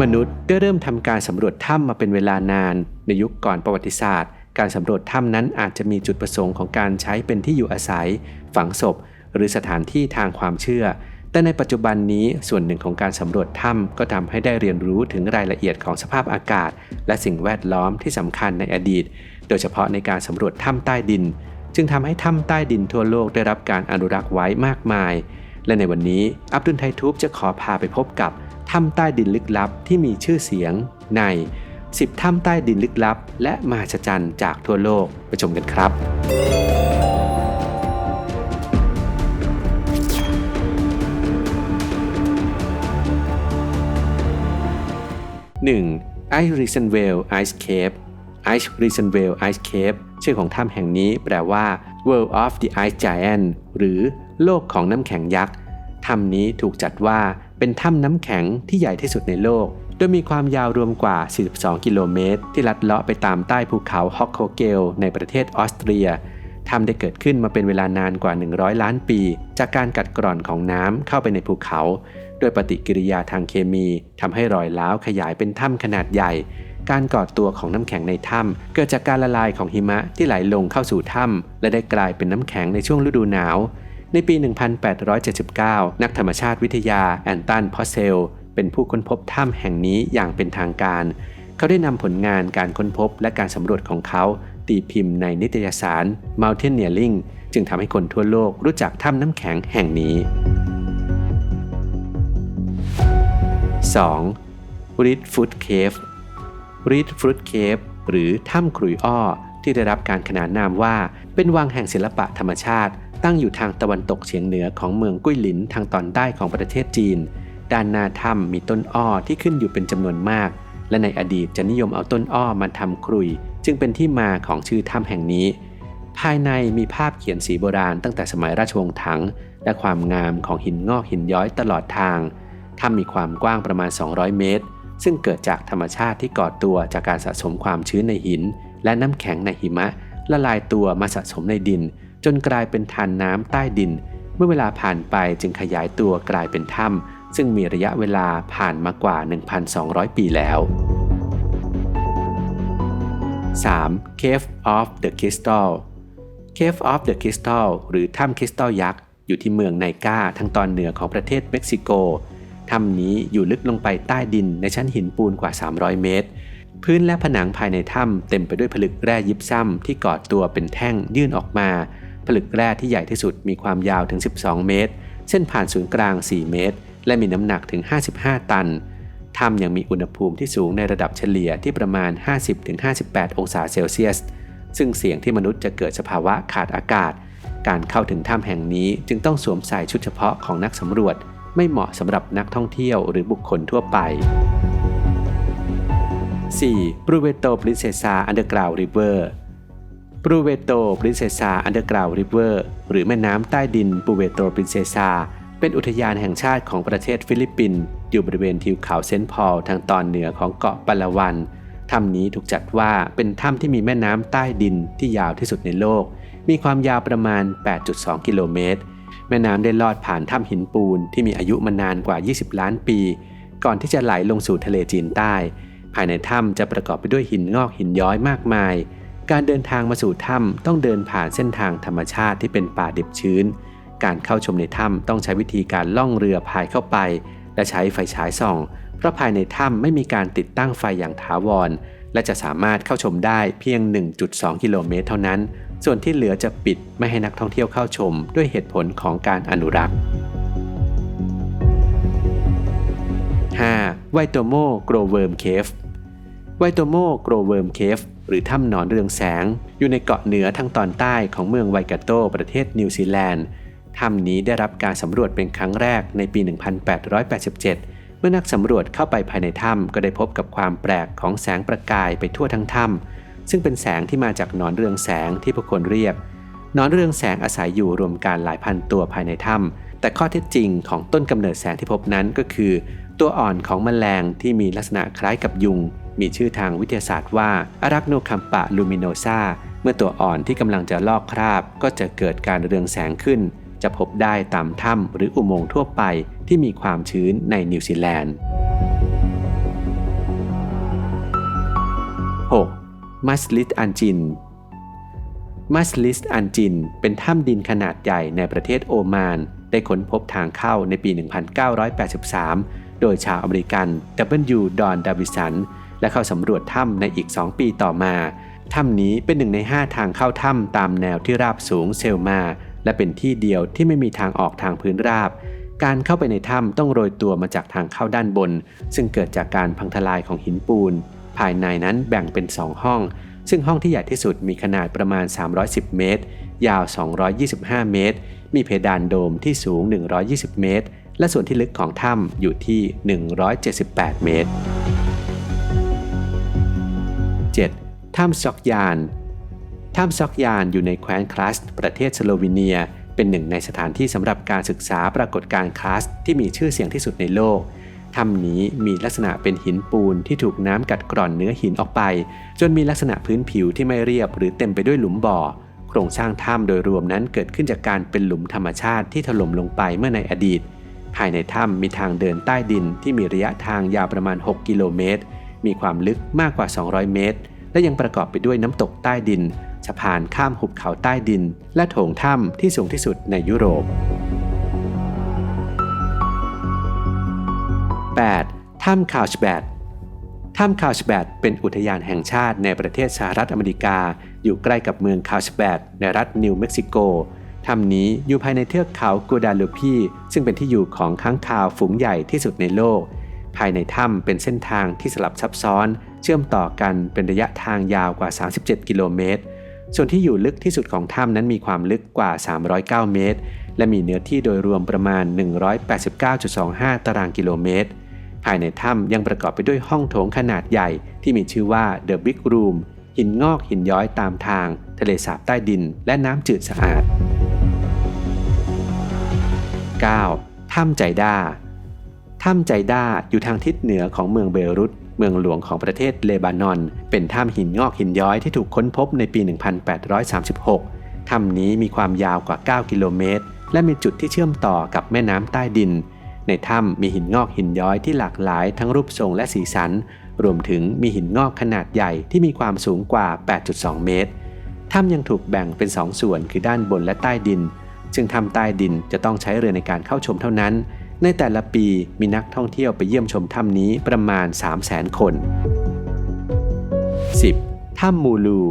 มนุษย์ได้เริ่มทำการสำรวจถ้ำมาเป็นเวลานาน ในยุคก่อนประวัติศาสตร์ การสำรวจถ้ำนั้นอาจจะมีจุดประสงค์ของการใช้เป็นที่อยู่อาศัย ฝังศพ หรือสถานที่ทางความเชื่อ แต่ในปัจจุบันนี้ส่วนหนึ่งของการสำรวจถ้ำก็ทำให้ได้เรียนรู้ถึงรายละเอียดของสภาพอากาศ และสิ่งแวดล้อมที่สำคัญในอดีต โดยเฉพาะในการสำรวจถ้ำใต้ดิน จึงทำให้ถ้ำใต้ดินทั่วโลกได้รับการอนุรักษ์ไว้มากมาย และในวันนี้อับดุลไททูบจะขอพาไปพบกับ ถ้ำใต้ดินลึกลับที่มีชื่อเสียงใน 10 ถ้ำใต้ดินลึกลับ และมหัศจรรย์จากทั่วโลกไปชมกันครับ 1. i r i s o n v a l e Ice Cave Ice r i s o n v a l e Ice Cave ชื่อของถ้ำแห่งนี้แปลว่า World of the Ice Giant หรือโลกของน้ำแข็งยักษ์ถ้ำนี้ถูกจัดว่า เป็นถ้ำน้ำแข็งที่ใหญ่ที่สุดในโลก โดยมีความยาวรวมกว่า 42 กิโลเมตร ที่ลัดเลาะไปตามใต้ภูเขาฮอกโคเกล ในประเทศออสเตรียถ้ำได้เกิดขึ้นมาเป็นเวลานานกว่า 100 ล้านปี จากการกัดกร่อนของน้ำเข้าไปในภูเขาโดยปฏิกิริยาทางเคมีทำให้รอยล้าวขยายเป็นถ้ำขนาดใหญ่ การก่อตัวของน้ำแข็งในถ้ำเกิดจากการละลายของหิมะที่ไหลลงเข้าสู่ถ้ำและได้กลายเป็นน้ำแข็งในช่วงฤดูหนาว ในปี 1879 นักธรรมชาติวิทยาแอนตันพอเซล เป็นผู้ค้นพบถ้ำแห่งนี้อย่างเป็นทางการ เขาได้นำผลงานการค้นพบและการสำรวจของเขา ตีพิมพ์ในนิตยสาร Mountaineering จึงทำให้คนทั่วโลกรู้จักถ้ำน้ำแข็งแห่งนี้ 2. r e d Foot Cave r e d Foot Cave หรือถ้ำขรุยอ้อที่ได้รับการขนานนามว่าเป็นวังแห่งศิลปะธรรมชาติ ตั้งอยู่ทางตะวันตกเฉียงเหนือของเมืองกุ้ยหลินทางตอนใต้ของประเทศจีน ด้านหน้าถ้ำมีต้นอ้อที่ขึ้นอยู่เป็นจำนวนมาก และในอดีตจะนิยมเอาต้นอ้อมาทำครุย จึงเป็นที่มาของชื่อถ้ำแห่งนี้ ภายในมีภาพเขียนสีโบราณตั้งแต่สมัยราชวงศ์ถัง และความงามของหินงอกหินย้อยตลอดทาง ถ้ำมีความกว้างประมาณ 200 เมตร ซึ่งเกิดจากธรรมชาติที่ก่อตัวจากการสะสมความชื้นในหิน และน้ำแข็งในหิมะละลายตัวมาสะสมในดิน จนกลายเป็นทานน้ำใต้ดิน เมื่อเวลาผ่านไปจึงขยายตัวกลายเป็นถ้ำซึ่งมีระยะเวลาผ่านมากว่า 1,200 ปีแล้ว 3. Cave of the Crystal Cave of the Crystal หรือถ้ำคริสตัลยักษ์ อยู่ที่เมืองไนกาทางตอนเหนือของประเทศเม็กซิโก ถ้ำนี้อยู่ลึกลงไปใต้ดินในชั้นหินปูนกว่า 300 เมตร พื้นและผนังภายในถ้ำเต็มไปด้วยผลึกแร่ยิบซ้ำที่ก่อตัวเป็นแท่งยื่นออกมา ผลึกแร่ที่ใหญ่ที่สุดมีความยาวถึง 12 เมตร เส้นผ่านศูนย์กลาง 4 เมตร และมีน้ำหนักถึง 55 ตัน ถ้ำยังมีอุณหภูมิที่สูงในระดับเฉลี่ยที่ประมาณ 50-58 องศาเซลเซียส ซึ่งเสี่ยงที่มนุษย์จะเกิดสภาวะขาดอากาศ การเข้าถึงถ้ำแห่งนี้จึงต้องสวมใส่ชุดเฉพาะของนักสำรวจ ไม่เหมาะสำหรับนักท่องเที่ยวหรือบุคคลทั่วไป 4. บรูเวโตปรินเซซาอันเดอร์กราวริเวอร์ บรูเวโตปรินเซซาอันเดอร์กราวริเวอร์หรือแม่น้ำใต้ดินบรูเวโตปรินเซซาเป็นอุทยานแห่งชาติของประเทศฟิลิปปินส์อยู่บริเวณทิวเขาเซนต์พอลทางตอนเหนือของเกาะปาลาวันถ้ำนี้ถูกจัดว่าเป็นถ้ำที่มีแม่น้ำใต้ดินที่ยาวที่สุดในโลก มีความยาวประมาณ 8.2 กิโลเมตร แม่น้ำได้ลอดผ่านถ้ำหินปูนที่มีอายุมานานกว่า 20 ล้านปี ก่อนที่จะไหลลงสู่ทะเลจีนใต้ ภายในถ้ำจะประกอบไปด้วยหินงอกหินย้อยมากมาย การเดินทางมาสู่ถ้ำต้องเดินผ่านเส้นทางธรรมชาติที่เป็นป่าดิบชื้น การเข้าชมในถ้ำต้องใช้วิธีการล่องเรือพายเข้าไป และใช้ไฟฉายส่อง เพราะภายในถ้ำไม่มีการติดตั้งไฟอย่างถาวร และจะสามารถเข้าชมได้เพียง 1.2 กิโลเมตรเท่านั้น ส่วนที่เหลือจะปิดไม่ให้นักท่องเที่ยวเข้าชมด้วยเหตุผลของการอนุรักษ์ 5. ไวโตโมโกรเวิร์มเคฟไวโตโมโกรเวิร์มเคฟ รือถ้ำนอนเรืองแสง อยู่ในเกาะเหนือทางตอนใต้ของเมืองไวกาโตประเทศนิวซีแลนด์ ถ้ำนี้ได้รับการสำรวจเป็นครั้งแรกในปี 1887 เมื่อนักสำรวจเข้าไปภายในถ้ำก็ได้พบกับความแปลกของแสงประกายไปทั่วทั้งถ้ำซึ่งเป็นแสงที่มาจากนอนเรืองแสงที่ผู้คนเรียกนอนเรืองแสงอาศัยอยู่รวมกันหลายพันตัวภายในถ้ำแต่ข้อเท็จจริงของต้นกำเนิดแสงที่พบนั้นก็คือตัวอ่อนของแมลงที่มีลักษณะคล้ายกับยุง มีชื่อทางวิทยาศาสตร์ว่าอารักโนคัมปะลูมิโนซาเมื่อตัวอ่อนที่กำลังจะลอกคราบ ก็จะเกิดการเรืองแสงขึ้น จะพบได้ตามถ้ำหรืออุโมงค์ทั่วไปที่มีความชื้นในนิวซีแลนด์ 6. มัสลิดอันจินมัสลิสอันจิน เป็นถ้ำดินขนาดใหญ่ในประเทศโอมาน ได้ค้นพบทางเข้าในปี 1983 โดยชาวอเมริกัน W. ดอนดาวิสัน และเข้าสำรวจถ้ำในอีก 2 ปีต่อมา ถ้ำนี้เป็นหนึ่งใน 5 ทางเข้าถ้ำตามแนวที่ราบสูงเซลมา และเป็นที่เดียวที่ไม่มีทางออกทางพื้นราบ การเข้าไปในถ้ำต้องโรยตัวมาจากทางเข้าด้านบน ซึ่งเกิดจากการพังทลายของหินปูน ภายในนั้นแบ่งเป็น 2 ห้อง ซึ่งห้องที่ใหญ่ที่สุดมีขนาดประมาณ 310 เมตร ยาว 225 เมตร มีเพดานโดมที่สูง 120 เมตร และส่วนที่ลึกของถ้ำอยู่ที่ 178 เมตร 7. ถ้ำซอกยาน ถ้ำซอกยานอยู่ในแคว้นคลาสประเทศสโลวีเนีย เป็นหนึ่งในสถานที่สำหรับการศึกษาปรากฏการณ์คลาสที่มีชื่อเสียงที่สุดในโลก ถ้ำนี้มีลักษณะเป็นหินปูนที่ถูกน้ำกัดกร่อนเนื้อหินออกไป จนมีลักษณะพื้นผิวที่ไม่เรียบหรือเต็มไปด้วยหลุมบ่อโครงสร้างถ้ำโดยรวมนั้นเกิดขึ้นจากการเป็นหลุมธรรมชาติที่ถล่มลงไปเมื่อในอดีต ภายในถ้ำมีทางเดินใต้ดินที่มีระยะทางยาวประมาณ 6 กิโลเมตร มีความลึกมากกว่า 200 เมตร และยังประกอบไปด้วยน้ำตกใต้ดิน สะพานข้ามหุบเขาใต้ดิน และโถงถ้ำที่สูงที่สุดในยุโรป 8. ถ้ำคาวชแบดถ้ำคาวชแบดเป็นอุทยานแห่งชาติในประเทศสหรัฐอเมริกา อยู่ใกล้กับเมืองคาวชแบดในรัฐนิวเม็กซิโก ถ้ำนี้อยู่ภายในเทือกเขากูดาลูพีซึ่งเป็นที่อยู่ของค้างคาวฝูงใหญ่ที่สุดในโลก ภายในถ้ำเป็นเส้นทางที่สลับซับซ้อน เชื่อมต่อกันเป็นระยะทางยาวกว่า 37 กิโลเมตร ส่วนที่อยู่ลึกที่สุดของถ้ำนั้นมีความลึกกว่า 309 เมตร และมีเนื้อที่โดยรวมประมาณ 189.25 ตารางกิโลเมตร ภายในถ้ำยังประกอบไปด้วยห้องโถงขนาดใหญ่ที่มีชื่อว่า The Big Room หินงอกหินย้อยตามทาง ทะเลสาบใต้ดิน และน้ำจืดสะอาด 9. ถ้ำใจด้าถ้ำใจด้าอยู่ทางทิศเหนือของเมืองเบรุต เมืองหลวงของประเทศเลบานอน เป็นถ้ำหินงอกหินย้อยที่ถูกค้นพบในปี 1836 ถ้ำนี้มีความยาวกว่า 9 กิโลเมตร และมีจุดที่เชื่อมต่อกับแม่น้ำใต้ดิน ในถ้ำมีหินงอกหินย้อยที่หลากหลายทั้งรูปทรงและสีสัน รวมถึงมีหินงอกขนาดใหญ่ที่มีความสูงกว่า 8.2 เมตร ถ้ำยังถูกแบ่งเป็น 2 ส่วนคือด้านบนและใต้ดิน ซึ่งถ้ำใต้ดินจะต้องใช้เรือในการเข้าชมเท่านั้น ในแต่ละปีมีนักท่องเที่ยวไปเยี่ยมชมถ้ำนี้ประมาณ 300,000 คน 10. ถ้ำมูลู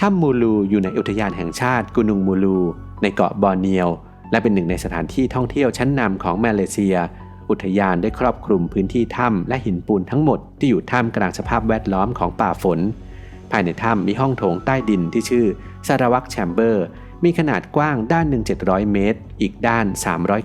ถ้ำมูลูอยู่ในอุทยานแห่งชาติกุนุงมูลู ในเกาะบอร์เนียว และเป็นหนึ่งในสถานที่ท่องเที่ยวชั้นนำของมาเลเซีย อุทยานได้ครอบคลุมพื้นที่ถ้ำและหินปูนทั้งหมดที่อยู่ท่ามกลางสภาพแวดล้อมของป่าฝน ภายในถ้ำมีห้องโถงใต้ดินที่ชื่อสารวักแชมเบอร์ มีขนาดกว้างด้านหนึ่ง700 เมตร อีกด้าน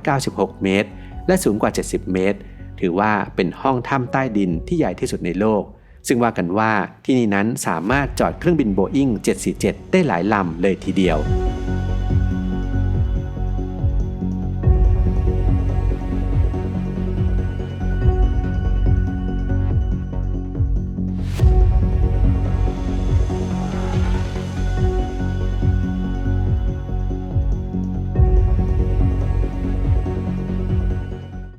396 เมตร และสูงกว่า 70 เมตร ถือว่าเป็นห้องถ้ำใต้ดินที่ใหญ่ที่สุดในโลก ซึ่งว่ากันว่าที่นี่นั้นสามารถจอดเครื่องบินโบอิง747 ได้หลายลำเลยทีเดียว